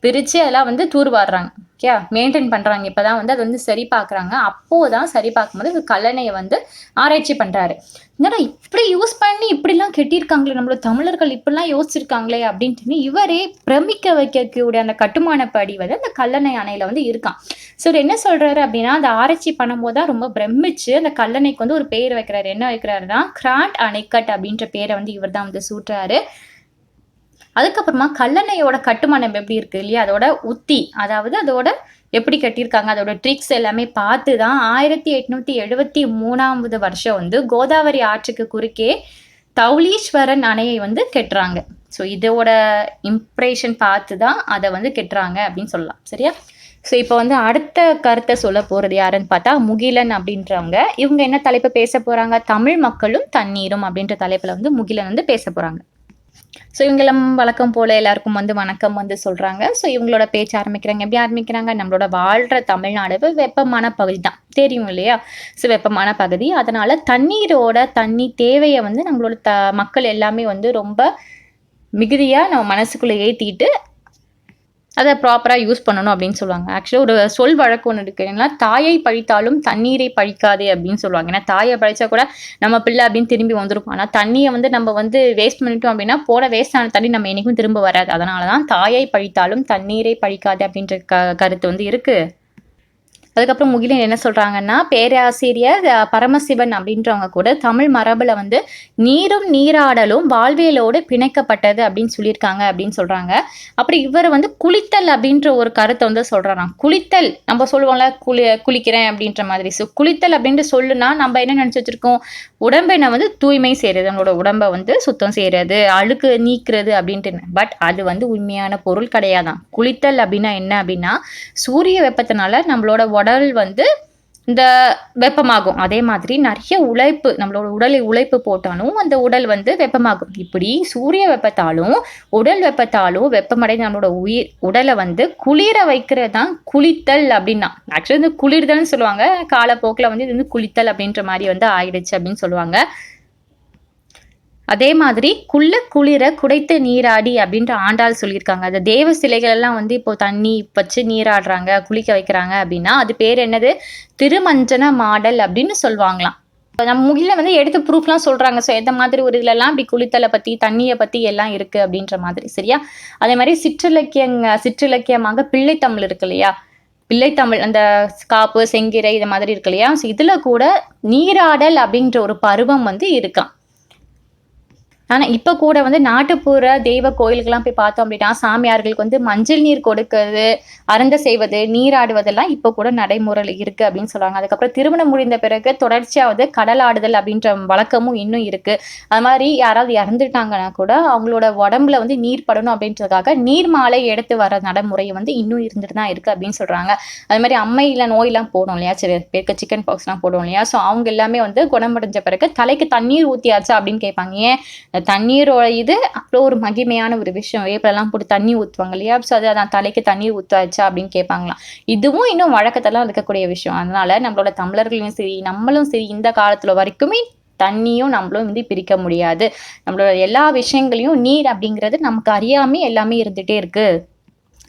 பிரித்து அதெல்லாம் வந்து தூர்வாடுறாங்க ஓகே மெயின்டைன் பண்ணுறாங்க இப்போ தான் வந்து அது வந்து சரி பார்க்குறாங்க. அப்போது தான் சரி பார்க்கும்போது இது கல்லணையை வந்து ஆராய்ச்சி பண்ணுறாரு என்னடா இப்படி யூஸ் பண்ணி இப்படிலாம் கெட்டியிருக்காங்களே? நம்மளோட தமிழர்கள் இப்படிலாம் யோசிச்சிருக்காங்களே அப்படின்ட்டு இவரே பிரமிக்க வைக்கக்கூடிய அந்த கட்டுமான படி வந்து அந்த கல்லணை அணையில் வந்து இருக்கான். ஸோ என்ன சொல்கிறாரு அப்படின்னா அந்த ஆராய்ச்சி பண்ணும்போது தான் ரொம்ப பிரமிச்சு அந்த கல்லணைக்கு வந்து ஒரு பேர் வைக்கிறாரு. என்ன வைக்கிறாருன்னா கிராண்ட் அணைக்கட் அப்படின்ற பேரை வந்து இவர் தான் வந்து சூட்டுறாரு. அதுக்கப்புறமா கல்லணையோட கட்டுமானம் எப்படி இருக்கு இல்லையா? அதோட உத்தி அதாவது அதோட எப்படி கட்டியிருக்காங்க? அதோட ட்ரிக்ஸ் எல்லாமே பார்த்து தான் ஆயிரத்தி எட்நூத்தி எழுபத்தி மூணாவது வருஷம் வந்து கோதாவரி ஆற்றுக்கு குறுக்கே தௌலீஸ்வரன் அணையை வந்து கட்டுறாங்க. ஸோ இதோட இம்ப்ரெஷன் பார்த்து தான் அதை வந்து கட்டுறாங்க அப்படின்னு சொல்லலாம். சரியா? ஸோ இப்போ வந்து அடுத்த கருத்தை சொல்ல போகிறது யாருன்னு பார்த்தா முகிலன் அப்படின்றவங்க. இவங்க என்ன தலைப்பு பேச போகிறாங்க தமிழ் மக்களும் தண்ணீரும் அப்படின்ற தலைப்பில் வந்து முகிலன் வந்து பேச போகிறாங்க ஸோ இவங்களும் வழக்கம் போல் எல்லாருக்கும் வந்து வணக்கம் வந்து சொல்கிறாங்க ஸோ இவங்களோட பேச்சு ஆரம்பிக்கிறாங்க. எப்படி ஆரம்பிக்கிறாங்க? நம்மளோட வாழ்கிற தமிழ்நாடு வெப்பமான பகுதி தான். தெரியும் இல்லையா? ஸோ வெப்பமான பகுதி. அதனால் தண்ணீரோட தண்ணி தேவையை வந்து நம்மளோட த மக்கள் எல்லாமே வந்து ரொம்ப மிகுதியாக நம்ம மனசுக்குள்ளே ஏற்றிட்டு அதை ப்ராப்பராக யூஸ் பண்ணணும் அப்படின்னு சொல்லுவாங்க. ஆக்சுவலாக ஒரு சொல் வழக்கு ஒன்று இருக்குன்னா தாயை பழித்தாலும் தண்ணீரை பழிக்காதே அப்படின்னு சொல்லுவாங்க. ஏன்னா தாயை பழிச்சா கூட நம்ம பிள்ளை அப்படின்னு திரும்பி வந்திருக்கும் ஆனால் தண்ணியை வந்து நம்ம வந்து வேஸ்ட் பண்ணிட்டோம் அப்படின்னா போட வேஸ்ட் ஆன தண்ணி நம்ம என்னைக்கும் திரும்ப வராது. அதனால தான் தாயை பழித்தாலும் தண்ணீரை பழிக்காதே அப்படின்ற க கருத்து வந்து இருக்குது அதுக்கப்புறம் முகிலன் என்ன சொல்கிறாங்கன்னா பேராசிரியர் பரமசிவன் அப்படின்றவங்க கூட தமிழ் மரபில் வந்து நீரும் நீராடலும் வாழ்வியலோடு பிணைக்கப்பட்டது அப்படின்னு சொல்லியிருக்காங்க அப்படின்னு சொல்கிறாங்க அப்புறம் இவர் வந்து குளித்தல் அப்படின்ற ஒரு கருத்தை வந்து சொல்கிறாராம் குளித்தல் நம்ம சொல்லுவோம்ல குளி குளிக்கிறேன் அப்படின்ற மாதிரி. ஸோ குளித்தல் அப்படின்ட்டு சொல்லுனா நம்ம என்ன நினச்சி வச்சுருக்கோம்? உடம்பை நான் வந்து தூய்மை செய்கிறது நம்மளோட உடம்பை வந்து சுத்தம் செய்கிறது அழுக்கு நீக்கிறது அப்படின்ட்டு பட் அது வந்து உண்மையான பொருள் கிடையாதான் குளித்தல் அப்படின்னா என்ன அப்படின்னா சூரிய வெப்பத்தினால நம்மளோட உடல் வந்து இந்த வெப்பமாகும். அதே மாதிரி நிறைய உழைப்பு நம்மளோட உடலை உழைப்பு போட்டாலும் அந்த உடல் வந்து வெப்பமாகும். இப்படி சூரிய வெப்பத்தாலும் உடல் வெப்பத்தாலும் வெப்பமடைந்து நம்மளோட உயிர் உடலை வந்து குளிர வைக்கிறது தான் குளித்தல் அப்படின்னா. ஆக்சுவலி இந்த குளிர்தல்னு சொல்லுவாங்க. காலப்போக்கில் வந்து இது வந்து குளித்தல் அப்படின்ற மாதிரி வந்து ஆயிடுச்சு அப்படின்னு சொல்லுவாங்க. அதே மாதிரி குள்ள குளிர குடைத்த நீராடி அப்படின்ற ஆண்டாள் சொல்லியிருக்காங்க. அந்த தேவ சிலைகள் எல்லாம் வந்து இப்போ தண்ணி வச்சு நீராடுறாங்க குளிக்க வைக்கிறாங்க அப்படின்னா அது பேர் என்னது? திருமஞ்சன மாடல் அப்படின்னு சொல்லுவாங்களாம். இப்போ நம்ம முகில வந்து எடுத்து ப்ரூஃப்லாம் சொல்கிறாங்க ஸோ எந்த மாதிரி ஒரு இதுலலாம் இப்படி குளித்தலை பற்றி தண்ணியை பற்றி எல்லாம் இருக்குது அப்படின்ற மாதிரி சரியா? அதே மாதிரி சிற்றிலக்கியங்க சிற்றிலக்கியமாக பிள்ளைத்தமிழ் இருக்கு இல்லையா? பிள்ளைத்தமிழ் அந்த காப்பு செங்கிரை இது மாதிரி இருக்கு இல்லையா? ஸோ இதில் கூட நீராடல் அப்படின்ற ஒரு பருவம் வந்து இருக்கான் ஆனால் இப்போ கூட வந்து நாட்டுப்புற தெய்வ கோயிலுக்கெல்லாம் போய் பார்த்தோம் அப்படின்னா சாமியார்களுக்கு வந்து மஞ்சள் நீர் கொடுக்கறது அருந்த செய்வது நீராடுவதெல்லாம் இப்போ கூட நடைமுறையில் இருக்குது அப்படின்னு சொல்கிறாங்க அதுக்கப்புறம் திருமணம் முடிந்த பிறகு தொடர்ச்சியாவது கடலாடுதல் அப்படின்ற வழக்கமும் இன்னும் இருக்குது அது மாதிரி யாராவது இறந்துட்டாங்கன்னா கூட அவங்களோட உடம்புல வந்து நீர் படணும் அப்படின்றதுக்காக நீர் மாலை எடுத்து வர நடைமுறை வந்து இன்னும் இருந்துட்டு தான் இருக்குது அப்படின்னு சொல்கிறாங்க அது மாதிரி அம்மையில் நோயெல்லாம் போடும் இல்லையா? சரி பேருக்கு சிக்கன் பாக்ஸ்லாம் போடும் இல்லையா? ஸோ அவங்க எல்லாமே வந்து குணமடைஞ்ச பிறகு தலைக்கு தண்ணீர் ஊற்றியாச்சா அப்படின்னு கேட்பாங்க. ஏன்? தண்ணீரோட இது அவ்வளோ ஒரு மகிமையான ஒரு விஷயம். வேப்பிலெல்லாம் போட்டு தண்ணி ஊற்றுவாங்க இல்லையா? ஸோ அது நான் தலைக்கு தண்ணீர் ஊற்றாச்சா அப்படின்னு கேட்பாங்களாம். இதுவும் இன்னும் வழக்கத்தெல்லாம் இருக்கக்கூடிய விஷயம். அதனால நம்மளோட தமிழர்களையும் சரி நம்மளும் சரி இந்த காலத்தில் வரைக்குமே தண்ணியும் நம்மளும் வந்து பிரிக்க முடியாது. நம்மளோட எல்லா விஷயங்களையும் நீர் அப்படிங்கிறது நமக்கு அறியாமல் எல்லாமே இருந்துகிட்டே இருக்குது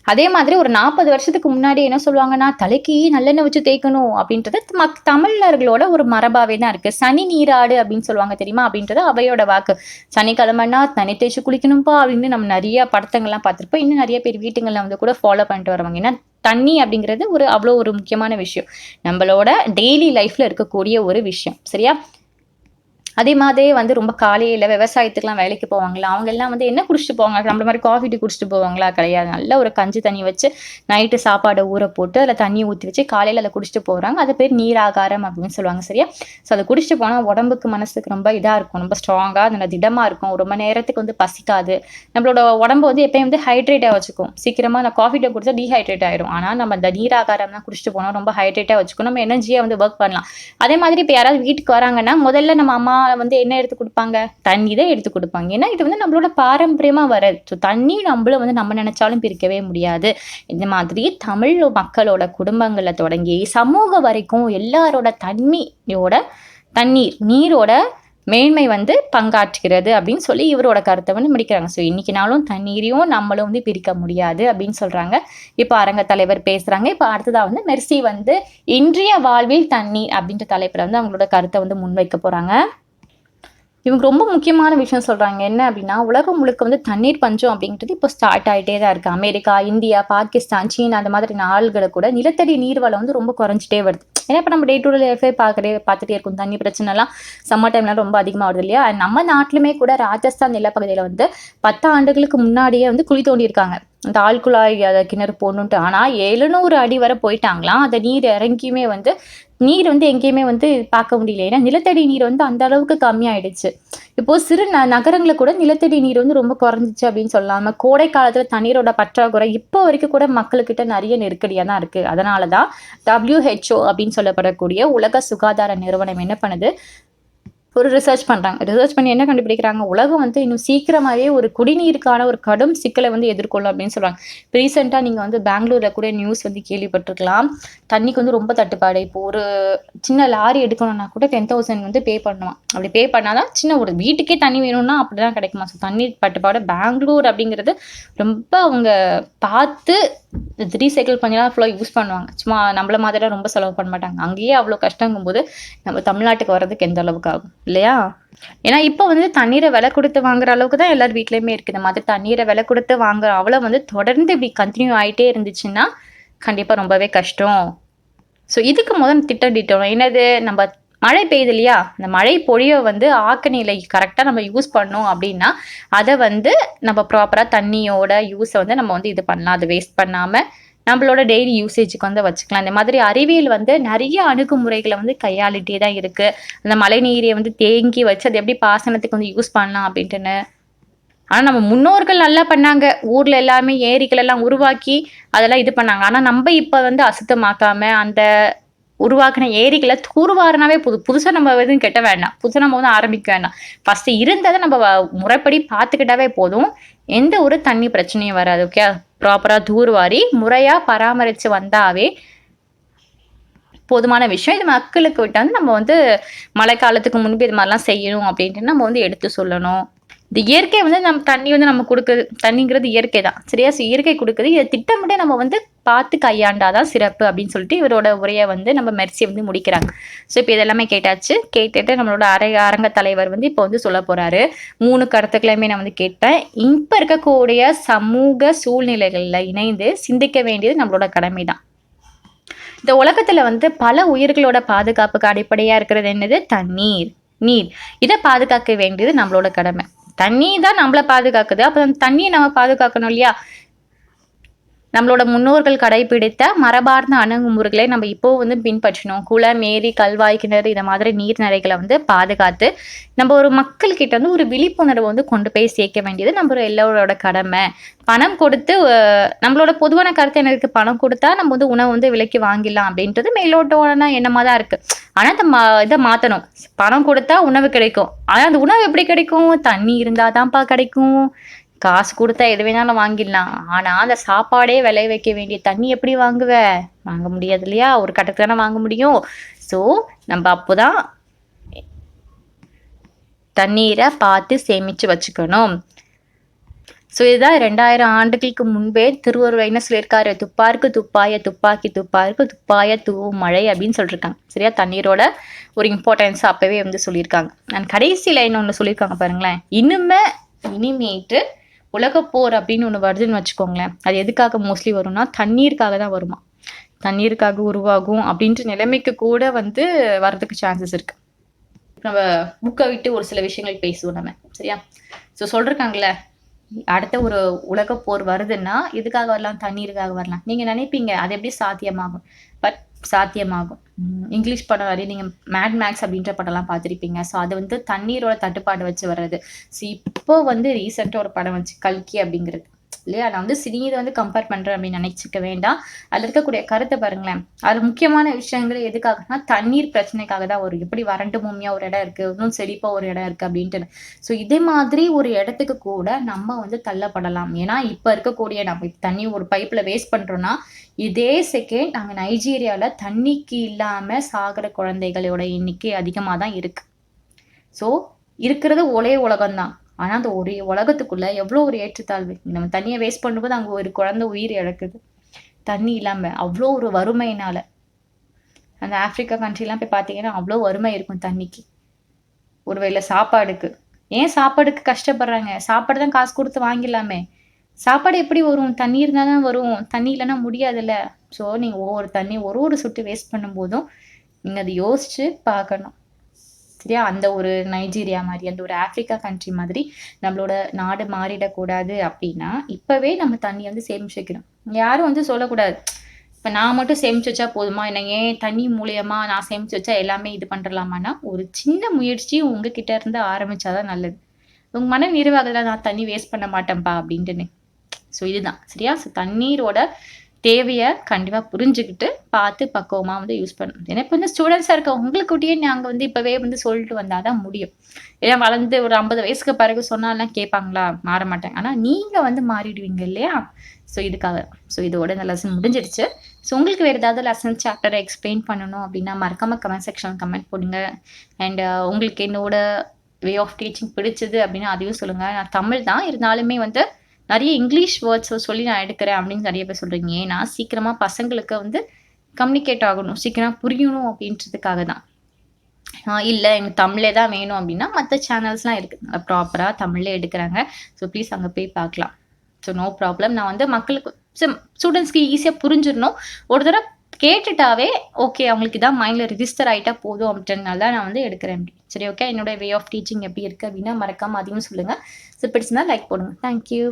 அதே மாதிரி ஒரு நாற்பது வருஷத்துக்கு முன்னாடி என்ன சொல்லுவாங்கன்னா தலைக்கு நல்லெண்ணெய் வச்சு தேய்க்கணும் அப்படின்றது மக் தமிழர்களோட ஒரு மரபாவே தான் இருக்கு. சனி நீராடு அப்படின்னு சொல்லுவாங்க தெரியுமா? அப்படின்றது அவையோட வாக்கு. சனிக்கிழமைனா தனி தேய்ச்சி குளிக்கணும்ப்பா அப்படின்னு நம்ம நிறைய படத்தங்கள்லாம் பார்த்துருப்போம். இன்னும் நிறைய பேர் வீட்டுங்களில் வந்து கூட ஃபாலோ பண்ணிட்டு வருவாங்க. ஏன்னா தண்ணி அப்படிங்கிறது ஒரு அவ்வளோ ஒரு முக்கியமான விஷயம். நம்மளோட டெய்லி லைஃப்ல இருக்கக்கூடிய ஒரு விஷயம். சரியா? அதே மாதிரி வந்து ரொம்ப காலையில் விவசாயத்துக்குலாம் வேலைக்கு போவாங்களா அவங்க எல்லாம் வந்து என்ன குடிச்சிட்டு போவாங்க? நம்மள மாதிரி காஃபி டீ குடிச்சிட்டு போவாங்களா? கிடையாது. நல்ல ஒரு கஞ்சி தண்ணி வச்சு நைட்டு சாப்பாடை ஊற போட்டு அதில் தண்ணி ஊற்றி வச்சு காலையில் அதை குடிச்சிட்டு போகிறாங்க அது பேர் நீராகாரம் அப்படின்னு சொல்லுவாங்க சரியா? ஸோ அதை குடிச்சிட்டு போனால் உடம்புக்கு மனசுக்கு ரொம்ப இதாக இருக்கும். ரொம்ப ஸ்ட்ராங்காக அதில் திடமாக இருக்கும். ரொம்ப நேரத்துக்கு வந்து பசிக்காது. நம்மளோட உடம்பு வந்து எப்பயும் வந்து ஹைட்ரேட்டாக வச்சுக்கும். சீக்கிரமாக அந்த காஃபி டே குடிச்சா டீஹைட்ரேட் ஆயிரும் ஆனால் நம்ம அந்த நீராகாரம்லாம் குடிச்சிட்டு போனால் ரொம்ப ஹைட்ரேட்டாக வச்சுக்கும். நம்ம எனர்ஜியாக வந்து ஒர்க் பண்ணலாம். அதே மாதிரி இப்போ யாராவது வீட்டுக்கு வராங்கன்னா முதல்ல நம்ம அம்மா வந்து என்ன எடுத்து கொடுப்பாங்க? தண்ணி தான் எடுத்து கொடுப்பாங்க. ஏன்னா இது வந்து நம்மளோட பாரம்பரியமாக வராது ஸோ தண்ணி நம்மளும் வந்து நம்ம நினைச்சாலும் பிரிக்கவே முடியாது. இந்த மாதிரி தமிழ் மக்களோட குடும்பங்களில் தொடங்கி சமூகம் வரைக்கும் எல்லாரோட தண்ணியோட தண்ணீர் நீரோட மேன்மை வந்து பங்காற்றுகிறது அப்படின்னு சொல்லி இவரோட கருத்தை வந்து முடிக்கிறாங்க. ஸோ இன்றைக்கினாலும் தண்ணீரையும் நம்மளும் வந்து பிரிக்க முடியாது அப்படின்னு சொல்கிறாங்க இப்போ அரங்க தலைவர் பேசுகிறாங்க இப்போ அடுத்ததாக வந்து மெர்சி வந்து இன்றைய வாழ்வில் தண்ணீர் அப்படின்ற தலைப்பில் வந்து அவங்களோட கருத்தை வந்து முன்வைக்க போகிறாங்க இவங்க ரொம்ப முக்கியமான விஷயம் சொல்றாங்க. என்ன அப்படின்னா உலகம் முழுக்க வந்து தண்ணீர் பஞ்சம் அப்படின்றது இப்போ ஸ்டார்ட் ஆகிட்டே தான் இருக்கு. அமெரிக்கா இந்தியா பாகிஸ்தான் சீனா அந்த மாதிரி நாடுகளை கூட நிலத்தடி நீர்வளம் வந்து ரொம்ப குறைஞ்சிட்டே வருது. ஏன்னா இப்போ நம்ம டே டு டே லைஃபே பார்க்கறே பார்த்துட்டே இருக்கும். தண்ணி பிரச்சனைலாம் சம்மர் டைம்லாம் ரொம்ப அதிகமாக வருது இல்லையா? நம்ம நாட்டிலுமே கூட ராஜஸ்தான் நிலப்பகுதியில் வந்து பத்து ஆண்டுகளுக்கு முன்னாடியே வந்து குழி தோண்டியிருக்காங்க. அந்த ஆழ்குழாய் அதை கிணறு போடணுன்ட்டு. ஆனால் எழுநூறு அடி வரை போயிட்டாங்களாம். அந்த நீர் இறங்கியுமே வந்து நீர் வந்து எங்கேயுமே வந்து பார்க்க முடியல. ஏன்னா நிலத்தடி நீர் வந்து அந்த அளவுக்கு கம்மியாயிடுச்சு. இப்போ சிறு ந நகரங்களில் கூட நிலத்தடி நீர் வந்து ரொம்ப குறைஞ்சிச்சு அப்படின்னு சொல்லாமல் கோடை காலத்தில் தண்ணீரோட பற்றாக்குறை இப்போ வரைக்கும் கூட மக்களுக்கிட்ட நிறைய நெருக்கடியாக தான் இருக்குது அதனால தான் டபிள்யூஹெச்ஓ அப்படின்னு சொல்லப்படக்கூடிய உலக சுகாதார நிறுவனம் என்ன பண்ணுது? ஒரு ரிசர்ச் பண்ணுறாங்க ரிசர்ச் பண்ணி என்ன கண்டுபிடிக்கிறாங்க? உலகம் வந்து இன்னும் சீக்கிரமாகவே ஒரு குடிநீருக்கான ஒரு கடும் சிக்கலை வந்து எதிர்கொள்ளும் அப்படின்னு சொல்கிறாங்க இப்போ ரீசெண்டாக நீங்கள் வந்து பெங்களூரில் கூட நியூஸ் வந்து கேள்விப்பட்டிருக்கலாம். தண்ணிக்கு வந்து ரொம்ப தட்டுப்பாடு. இப்போ ஒரு சின்ன லாரி எடுக்கணும்னா கூட டென் தௌசண்ட் வந்து பே பண்ணுவான். அப்படி பே பண்ணால் தான் சின்ன ஒரு வீட்டுக்கே தண்ணி வேணும்னா அப்படி தான் கிடைக்குமா? ஸோ தண்ணி தட்டுப்பாடு பெங்களூர் அப்படிங்கிறது ரொம்ப அவங்க பார்த்து ரீசைக்கிள் பண்ணி ஃபுல்லாக யூஸ் பண்ணுவாங்க. சும்மா நம்மள மாதிரிலாம் ரொம்ப செலவு பண்ண மாட்டாங்க. அங்கேயே அவ்வளோ கஷ்டங்கும் போது நம்ம தமிழ்நாட்டுக்கு வர்றதுக்கு எந்த அளவுக்கு ஆகும்? இல்லையா? ஏன்னா இப்போ வந்து தண்ணீரை விலை கொடுத்து வாங்குற அளவுக்கு தான் எல்லார் வீட்லேயுமே இருக்குது இந்த மாதிரி தண்ணீரை விலை கொடுத்து வாங்குற அவ்வளோ வந்து தொடர்ந்து இப்படி கண்டினியூ ஆகிட்டே இருந்துச்சுன்னா கண்டிப்பாக ரொம்பவே கஷ்டம். ஸோ இதுக்கு முதல் திட்டமிட்டோம் என்னது? நம்ம மழை பெய்யுது இல்லையா? அந்த மழை பொழிவை வந்து ஆக்கநிலை கரெக்டாக நம்ம யூஸ் பண்ணோம் அப்படின்னா அதை வந்து நம்ம ப்ராப்பராக தண்ணியோட யூஸை வந்து நம்ம வந்து இது பண்ணலாம். அதை வேஸ்ட் பண்ணாமல் நம்மளோட டெய்லி யூசேஜுக்கு வந்து வச்சுக்கலாம். இந்த மாதிரி அறிவியல் வந்து நிறைய அணுகுமுறைகளை வந்து கையாளிட்டே தான் இருக்குது அந்த மழை நீரை வந்து தேங்கி வச்சு அதை எப்படி பாசனத்துக்கு வந்து யூஸ் பண்ணலாம் அப்படின்ட்டுன்னு. ஆனால் நம்ம முன்னோர்கள் நல்லா பண்ணாங்க. ஊரில் எல்லாமே ஏரிகள் எல்லாம் உருவாக்கி அதெல்லாம் இது பண்ணாங்க. ஆனால் நம்ம இப்போ வந்து அசுத்தமாக்காம அந்த உருவாக்கின ஏரிகளை தூர்வாரினாவே புது புதுசாக நம்ம எதுவும் கெட்ட வேண்டாம். புதுசாக நம்ம வந்து ஆரம்பிக்க வேண்டாம். ஃபஸ்ட்டு இருந்ததை நம்ம முறைப்படி பார்த்துக்கிட்டாவே போதும். எந்த ஒரு தண்ணி பிரச்சனையும் வராது ஓகே ப்ராப்பராக தூர்வாரி முறையாக பராமரித்து வந்தாவே போதுமான விஷயம். இது மக்களுக்கு விட்டு வந்து நம்ம வந்து மழை காலத்துக்கு முன்பு இது மாதிரிலாம் செய்யணும் அப்படின்ட்டு நம்ம வந்து எடுத்து சொல்லணும். இந்த இயற்கை வந்து நம்ம தண்ணி வந்து நம்ம கொடுக்குது தண்ணிங்கிறது இயற்கை தான் சரியா? ஸோ இயற்கை கொடுக்குது இதை திட்டமிட்டே நம்ம வந்து பார்த்து கையாண்டாதான் சிறப்பு அப்படின்னு சொல்லிட்டு இவரோட உரையை வந்து நம்ம மெர்சி வந்து முடிக்கிறாங்க. ஸோ இப்போ இதெல்லாமே கேட்டாச்சு. கேட்டுட்டு நம்மளோட அரை அரங்க தலைவர் வந்து இப்போ வந்து சொல்ல போறாரு. மூணு கருத்துக்களையுமே நான் வந்து கேட்டேன். இப்போ இருக்கக்கூடிய சமூக சூழ்நிலைகளில் இணைந்து சிந்திக்க வேண்டியது நம்மளோட கடமை தான் இந்த உலகத்துல வந்து பல உயிர்களோட பாதுகாப்புக்கு அடிப்படையா இருக்கிறது என்னது? தண்ணீர் நீர். இதை பாதுகாக்க வேண்டியது நம்மளோட கடமை. தண்ணி தான் நம்மளை பாதுகாக்குது. அப்போ அந்த தண்ணியை நம்ம பாதுகாக்கணும் இல்லையா? நம்மளோட முன்னோர்கள் கடைபிடித்த மரபார்ந்த அணுகுமுறைகளை நம்ம இப்போ வந்து பின்பற்றணும். குளம் ஏரி கல்வாய் கிணறு இந்த மாதிரி நீர்நிலைகளை வந்து பாதுகாத்து நம்ம ஒரு மக்கள்கிட்ட வந்து ஒரு விழிப்புணர்வை வந்து கொண்டு போய் சேர்க்க வேண்டியது நம்ம எல்லோரோட கடமை. பணம் கொடுத்து நம்மளோட பொதுவான கருத்து எனக்கு பணம் கொடுத்தா நம்ம வந்து உணவு வந்து விலைக்கு வாங்கிடலாம் அப்படின்றது மேலோட்டமான எண்ணமாக தான் இருக்கு. ஆனால் அந்த மா இதை மாற்றணும் பணம் கொடுத்தா உணவு கிடைக்கும். ஆனால் அந்த உணவு எப்படி கிடைக்கும்? தண்ணி இருந்தால் தான்ப்பா கிடைக்கும். காசு கொடுத்தா எது வேணாலும் வாங்கிடலாம். ஆனால் அந்த சாப்பாடே விளைய வைக்க வேண்டிய தண்ணி எப்படி வாங்குவ? வாங்க முடியாது இல்லையா? ஒரு கட்டத்துக்கு தானே வாங்க முடியும். ஸோ நம்ம அப்போதான் தண்ணீரை பார்த்து சேமித்து வச்சுக்கணும். ஸோ இதுதான் ரெண்டாயிரம் ஆண்டுகளுக்கு முன்பே திருவள்ளுவர் என்ன சொல்லியிருக்காரு? துப்பாருக்கு துப்பாய துப்பாக்கி துப்பாருக்கு துப்பாய தூவும் மழை அப்படின்னு சொல்லியிருக்காங்க. சரியா? தண்ணீரோட ஒரு இம்பார்ட்டன்ஸ் அப்பவே வந்து சொல்லியிருக்காங்க. நான் கடைசி லைன் ஒன்று சொல்லியிருக்காங்க பாருங்களேன். இனிமே இனிமேட்டு உலகப்போர் அப்படின்னு ஒன்று வருதுன்னு வச்சுக்கோங்களேன். அது எதுக்காக மோஸ்ட்லி வரும்னா தண்ணீருக்காக தான் வருமா? தண்ணீருக்காக உருவாகும் அப்படின்ற நிலைமைக்கு கூட வந்து வர்றதுக்கு சான்சஸ் இருக்கு. நம்ம புக்கை விட்டு ஒரு சில விஷயங்கள் பேசுவோம் நம்ம சரியா? ஸோ சொல்லிருக்காங்கல்ல அடுத்த ஒரு உலகப்போர் வருதுன்னா எதுக்காக வரலாம்? தண்ணீருக்காக வரலாம். நீங்க நினைப்பீங்க அது எப்படி சாத்தியமாகும்? பட் சாத்தியமாகும். இங்கிலீஷ் படம் வரையும் நீங்க மேட் மேக்ஸ் அப்படின்ற படம்லாம் பார்த்துருப்பீங்க. ஸோ அது வந்து தண்ணீரோட தட்டுப்பாடு வச்சு வர்றது. ஸோ இப்போ வந்து ரீசெண்டாக ஒரு படம் வச்சு கல்கி அப்படிங்கிறது. இல்லையா? நான் வந்து சினிதை வந்து கம்பேர் பண்றேன் அப்படின்னு நினைச்சுக்க வேண்டாம். அதில் இருக்கக்கூடிய கருத்தை பாருங்களேன். அது முக்கியமான விஷயங்கள் எதுக்காகனா தண்ணீர் பிரச்சனைக்காக தான் வரும். எப்படி வறண்டு பூமியா ஒரு இடம் இருக்கு இன்னும் செழிப்பாக ஒரு இடம் இருக்குது அப்படின்ட்டு. ஸோ இதே மாதிரி ஒரு இடத்துக்கு கூட நம்ம வந்து தள்ளப்படலாம். ஏன்னா இப்போ இருக்கக்கூடிய நம்ம தண்ணி ஒரு பைப்பில் வேஸ்ட் பண்ணுறோன்னா இதே செகண்ட் நாங்கள் நைஜீரியாவில் தண்ணிக்கு இல்லாமல் சாகிற குழந்தைகளோட எண்ணிக்கை அதிகமாக தான் இருக்கு. ஸோ இருக்கிறது ஒரே உலகம்தான். ஆனால் அந்த ஒரே உலகத்துக்குள்ளே எவ்வளோ ஒரு ஏற்றுத்தாழ்வு. நம்ம தண்ணியை வேஸ்ட் பண்ணும்போது அங்கே ஒரு குழந்தை உயிர் இழக்குது தண்ணி இல்லாமல் அவ்வளோ ஒரு வறுமையினால். அந்த ஆப்ரிக்கா கண்ட்ரிலாம் போய் பார்த்தீங்கன்னா அவ்வளோ வறுமை இருக்கும் தண்ணிக்கு. ஒருவேளை சாப்பாடுக்கு. ஏன் சாப்பாடுக்கு கஷ்டப்படுறாங்க? சாப்பாடு தான் காசு கொடுத்து வாங்கிடலாமே. சாப்பாடு எப்படி வரும்? தண்ணி இருந்தால் தான் வரும். தண்ணி இல்லைன்னா முடியாதுல்ல. ஸோ நீங்கள் ஒவ்வொரு தண்ணி ஒரு ஒரு சுட்டு வேஸ்ட் பண்ணும்போதும் நீங்கள் அதை யோசித்து பார்க்கணும். சரியா அந்த ஒரு நைஜீரியா மாதிரி அந்த ஒரு ஆப்பிரிக்கா கண்ட்ரி மாதிரி நம்மளோட நாடு மாறிடக்கூடாது அப்படின்னா இப்போவே நம்ம தண்ணி வந்து சேமிச்சு வைக்கணும் யாரும் வந்து சொல்லக்கூடாது. இப்போ நான் மட்டும் சேமிச்சு வச்சா போதுமா? என்ன ஏன் தண்ணி மூலியமா நான் சேமிச்சு வச்சா எல்லாமே இது பண்ணுறலாமான்னா ஒரு சின்ன முயற்சி உங்ககிட்ட இருந்து ஆரம்பிச்சாதான் நல்லது. உங்க மன நிறைவாகல நான் தண்ணி வேஸ்ட் பண்ண மாட்டேன்ப்பா அப்படின்ட்டுன்னு. ஸோ இதுதான். சரியா? ஸோ தண்ணீரோட தேவையை கண்டிப்பாக புரிஞ்சுக்கிட்டு பார்த்து பக்குவமாக வந்து யூஸ் பண்ணணும். ஏன்னா இப்போ வந்து ஸ்டூடெண்ட்ஸாக இருக்க உங்களுக்குட்டியே நாங்கள் வந்து இப்போவே வந்து சொல்லிட்டு வந்தால் தான் முடியும். ஏன்னா வளர்ந்து ஒரு ஐம்பது வயசுக்கு பிறகு சொன்னாலாம் கேட்பாங்களா? மாற மாட்டாங்க ஆனால் நீங்கள் வந்து மாறிடுவீங்க இல்லையா? ஸோ இதுக்காக. ஸோ இதோட இந்த லெசன் முடிஞ்சிடுச்சு. ஸோ உங்களுக்கு வேறு ஏதாவது லெசன் சாப்டரை எக்ஸ்பிளைன் பண்ணணும் அப்படின்னா மறக்காம கமெண்ட் செக்ஷன் கமெண்ட் போடுங்க. அண்ட் uh, உங்களுக்கு என்னோட வே ஆஃப் டீச்சிங் பிடிச்சது அப்படின்னா அதையும் சொல்லுங்கள் நான் தமிழ் தான் இருந்தாலுமே வந்து நிறைய இங்கிலீஷ் வேர்ட்ஸை சொல்லி நான் எடுக்கிறேன் அப்படின்னு நிறைய பேர் சொல்கிறீங்க ஏன்னா சீக்கிரமாக பசங்களுக்கு வந்து கம்யூனிகேட் ஆகணும். சீக்கிரமாக புரியணும் அப்படின்றதுக்காக தான். இல்லை எனக்கு தமிழே தான் வேணும் அப்படின்னா மற்ற சேனல்ஸ்லாம் இருக்குது ப்ராப்பராக தமிழ்லே எடுக்கிறாங்க. ஸோ ப்ளீஸ் அங்கே போய் பார்க்கலாம். ஸோ நோ ப்ராப்ளம் நான் வந்து மக்களுக்கு ஸ்டூடெண்ட்ஸ்க்கு ஈஸியாக புரிஞ்சிடணும். ஒரு தடவை கேட்டுட்டாவே ஓகே அவங்களுக்கு இதான் மைண்டில் ரிஜிஸ்டர் ஆகிட்டா போதும் அப்படின்றதுனால தான் நான் வந்து எடுக்கிறேன். அப்படி சரி ஓகே என்னோட வே ஆஃப் டீச்சிங் எப்படி இருக்குது அப்படின்னா மறக்காமல் அதையும் சொல்லுங்கள் ஸோ பிடிச்சிருந்தா லைக் போடுங்க. தேங்க்யூ